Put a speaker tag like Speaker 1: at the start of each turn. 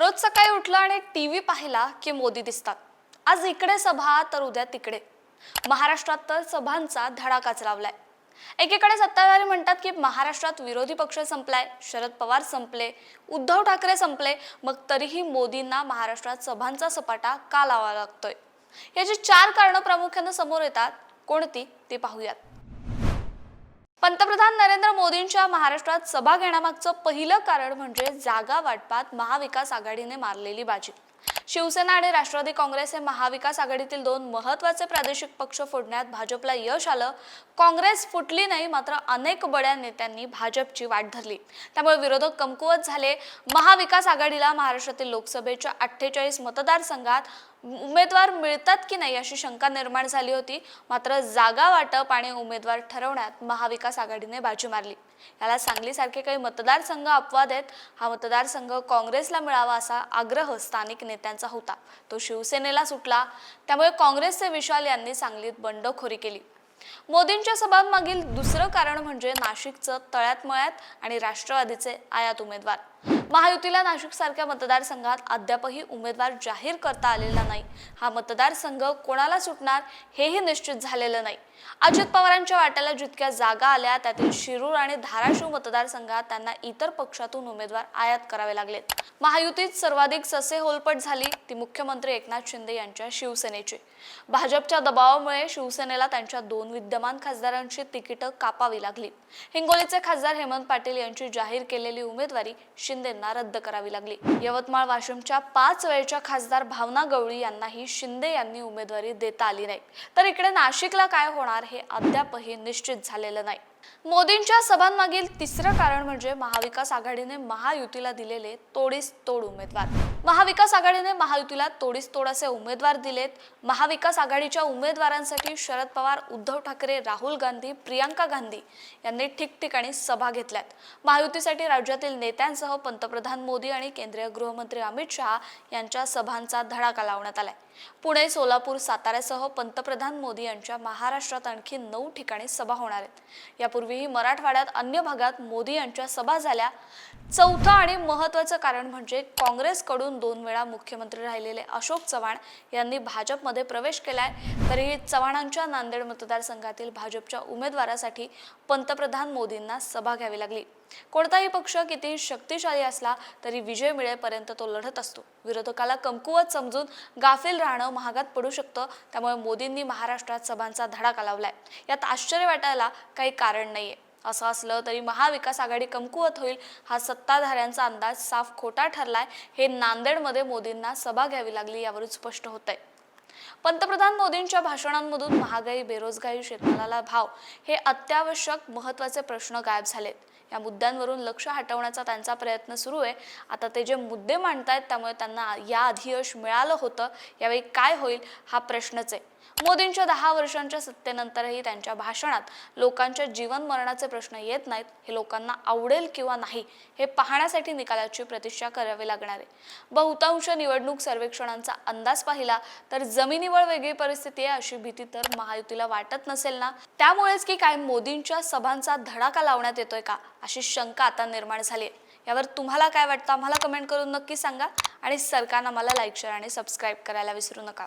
Speaker 1: रोज सकाळी उठलं आणि टी व्ही पाहिला की मोदी दिसतात. आज इकडे सभा तर उद्या तिकडे. महाराष्ट्रात तर सभांचा धडाकाच लावलाय एकीकडे सत्ताधारी म्हणतात की महाराष्ट्रात विरोधी पक्ष संपलाय शरद पवार संपले उद्धव ठाकरे संपले मग तरीही मोदींना महाराष्ट्रात सभांचा सपाटा का लावावा लागतोय? याची चार कारणं प्रामुख्यानं समोर येतात. कोणती? ते पाहूयात. पंतप्रधान नरेंद्र मोदींच्या महाराष्ट्रात सभा घेण्यामागचं पहिलं कारण म्हणजे जागा वाटपात महाविकास आघाडीने मारलेली बाजी. शिवसेना आणि राष्ट्रवादी काँग्रेस हे महाविकास आघाडीतील दोन महत्त्वाचे प्रादेशिक पक्ष फोडण्यात भाजपला यश आलं. काँग्रेस फुटली नाही मात्र अनेक बड्या नेत्यांनी भाजपची वाट धरली. त्यामुळे विरोधक कमकुवत झाले. महाविकास आघाडीला महाराष्ट्रातील लोकसभेच्या अठ्ठेचाळीस मतदारसंघात उमेदवार मिळतात की नाही अशी शंका निर्माण झाली होती. मात्र जागा वाटप आणि उमेदवार ठरवण्यात महाविकास आघाडीने बाजी मारली. याला सांगलीसारखे काही मतदारसंघ अपवाद आहेत. हा मतदारसंघ काँग्रेसला मिळावा असा आग्रह स्थानिक नेत्यांचा होता. तो शिवसेनेला सुटला. त्यामुळे काँग्रेसचे विशाल यांनी सांगलीत बंडखोरी केली. मोदींच्या सभांमागील दुसरं कारण म्हणजे नाशिकचं तळ्यात मळ्यात आणि राष्ट्रवादीचे आयात उमेदवार. महायुतीला नाशिक सारख्या मतदारसंघात अद्यापही उमेदवार जाहीर करता आलेला नाही. हा मतदारसंघ कोणाला सुटणार हेही निश्चित झालेलं नाही. अजित पवारांच्या वाट्याला जितक्या जागा आल्या त्यातील शिरूर आणि धाराशिव मतदारसंघात त्यांना इतर पक्षातून उमेदवार आयात करावे लागलेत. महायुतीत सर्वाधिक ससे होलपट झाली ती मुख्यमंत्री एकनाथ शिंदे यांच्या शिवसेनेची. भाजपच्या दबावामुळे शिवसेनेला त्यांच्या दोन विद्यमान खासदारांची तिकीटं कापावी लागली. हिंगोलीचे खासदार हेमंत पाटील यांची जाहीर केलेली उमेदवारी यांना रद्द करावी लागली. यवतमाळ वाशिमच्या पाच वेळच्या खासदार भावना गवळी यांनाही शिंदे यांनी उमेदवारी देता आली नाही. तर इकडे नाशिकला काय होणार हे अद्यापही निश्चित झालेलं नाही. मोदींच्या सभांमागील तिसरं कारण म्हणजे महाविकास आघाडीने महायुतीला दिलेले तोडीस तोड उमेदवार. महाविकास आघाडीने महायुतीला तोडीस तोड असे उमेदवार दिलेत. महाविकास आघाडीच्या उमेदवारांसाठी शरद पवार उद्धव ठाकरे राहुल गांधी प्रियांका गांधी यांनी ठिकठिकाणी सभा घेतल्यात. महायुतीसाठी राज्यातील नेत्यांसह पंतप्रधान मोदी आणि केंद्रीय गृहमंत्री अमित शहा यांच्या सभांचा धडाका लावण्यात आलाय. पुणे सोलापूर साताऱ्यासह पंतप्रधान मोदी यांच्या महाराष्ट्रात आणखी नऊ ठिकाणी सभा होणार आहेत. यापूर्वीही मराठवाड्यात अन्य भागात मोदी यांच्या सभा झाल्या. चौथं आणि महत्वाचं कारण म्हणजे काँग्रेसकडून दोन वेळा मुख्यमंत्री राहिलेले अशोक चव्हाण यांनी भाजपमध्ये प्रवेश केलाय. तरीही चव्हाणांच्या नांदेड मतदारसंघातील भाजपच्या उमेदवारासाठी पंतप्रधान मोदींना सभा घ्यावी लागली. कोणताही पक्ष कितीही शक्तिशाली असला तरी विजय मिळेपर्यंत तो लढत असतो. विरोधकाला कमकुवत समजून गाफील राहणं महागात पडू शकतं. त्यामुळे मोदींनी महाराष्ट्रात सभांचा धडाका लावलाय. यात आश्चर्य वाटायला काही कारण नाहीये. असं असलं तरी महाविकास आघाडी कमकुवत होईल हा सत्ताधाऱ्यांचा अंदाज साफ खोटा ठरलाय हे नांदेडमध्ये मोदींना सभा घ्यावी लागली यावरून स्पष्ट होतंय. पंतप्रधान मोदींच्या भाषणांमधून महागाई बेरोजगारी शेतमालाला भाव हे अत्यावश्यक महत्त्वाचे प्रश्न गायब झालेत. या मुद्द्यांवरून लक्ष हटवण्याचा त्यांचा प्रयत्न सुरू आहे. आता ते जे मुद्दे मांडतायत त्यामुळे त्यांना याआधी यश मिळालं होतं. यावेळी काय होईल हा प्रश्नच आहे. मोदींच्या दहा वर्षांच्या सत्तेनंतरही त्यांच्या भाषणात लोकांच्या जीवन मरणाचे प्रश्न येत नाहीत हे लोकांना आवडेल किंवा नाही हे पाहण्यासाठी निकालाची प्रतीक्षा करावी लागणार आहे. बहुतांश निवडणूक सर्वेक्षणांचा अंदाज पाहिला तर जमिनीवर वेगळी परिस्थिती आहे अशी भीती तर महायुतीला वाटत नसेल ना? त्यामुळेच की काय मोदींच्या सभांचा धडाका लावण्यात येतोय का? अशी शंका आता निर्माण झाली आहे. यावर तुम्हाला काय वाटतं? आम्हाला कमेंट करून नक्की सांगा आणि सरकारनं मला लाईक शेअर आणि सबस्क्राईब करायला विसरू नका.